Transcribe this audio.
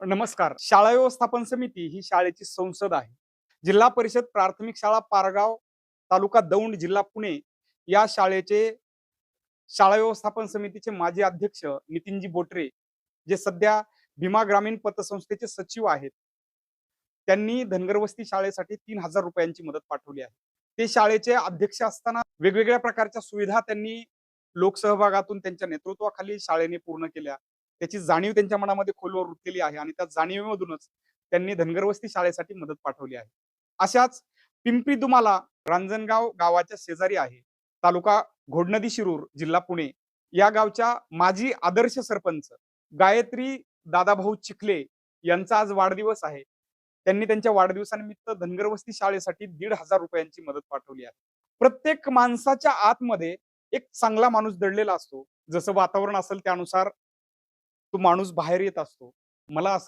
नमस्कार. शाळा व्यवस्थापन समिती ही शाळेची संसद आहे. जिल्हा परिषद प्राथमिक शाळा पारगाव तालुका दौंड जिल्हा पुणे या शाळेचे शाळा व्यवस्थापन समितीचे माजी अध्यक्ष नितीनजी बोटरे जे सध्या भीमा ग्रामीण पतसंस्थेचे सचिव आहेत. त्यांनी धनगरवस्ती शाळेसाठी तीन हजार रुपयांची मदत पाठवली आहे. ते शाळेचे अध्यक्ष असताना वेगवेगळ्या प्रकारच्या सुविधा त्यांनी लोकसहभागातून त्यांच्या नेतृत्वाखाली शाळेने पूर्ण केल्या. त्याची जाणीव त्यांच्या मनामध्ये खोलवर रुतलेली आहे आणि त्या जाणीवेमधूनच त्यांनी धनगरवस्ती शाळेसाठी मदत पाठवली आहे. अशाच पिंपरी दुमाला रांजणगाव गावाच्या शेजारी आहे. तालुका घोडनदी शिरूर जिल्हा पुणे. या गावच्या माजी आदर्श सरपंच गायत्री दादाभाऊ चिखले यांचा आज वाढदिवस आहे. त्यांनी त्यांच्या वाढदिवसानिमित्त धनगरवस्ती शाळेसाठी दीड हजार रुपयांची मदत पाठवली आहे. प्रत्येक माणसाच्या आतमध्ये एक चांगला माणूस दडलेला असतो. जसं वातावरण असेल त्यानुसार तो माणूस बाहेर येत असतो. मला असं